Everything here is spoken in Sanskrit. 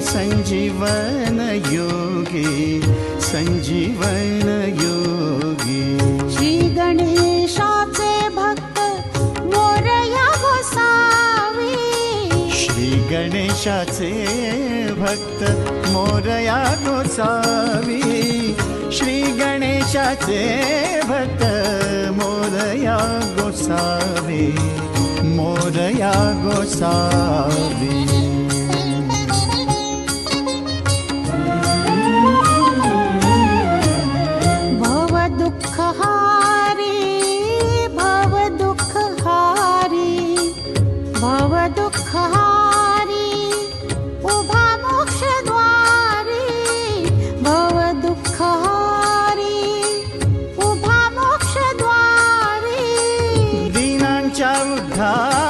सञ्जीवन योगी सञ्जीवन योगी। श्री गणेशाचे भक्त मोरया गोसावी। श्री गणेशाचे भक्त मोरया गोसावी। श्री गणेशाचे भक्त मोरया गोसावी। मोरया गोसावी दुःखहारी उभा मोक्षद्वारी भव दुःखहारी उभा मोक्षद्वारी। दीनांच्या उद्धारी